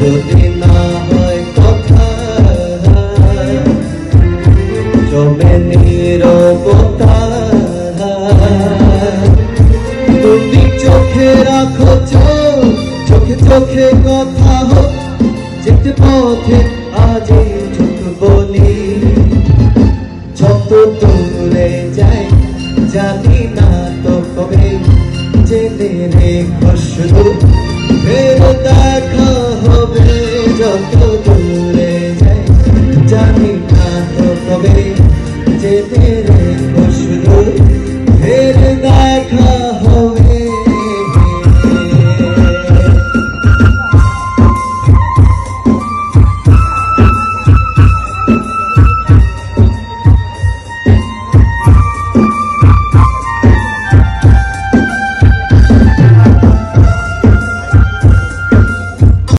যদি না হয় কথা জমে নিরবতা তুমি চোখে রাখো চোখ চোখে চোখে কথা হোক যেতে পথে আজই চোখ বলি যত দূরে যাই জানি না তো কবে যেতে রেখো শুধু তো কবে জেনে রেখো ফের দেখা হবে।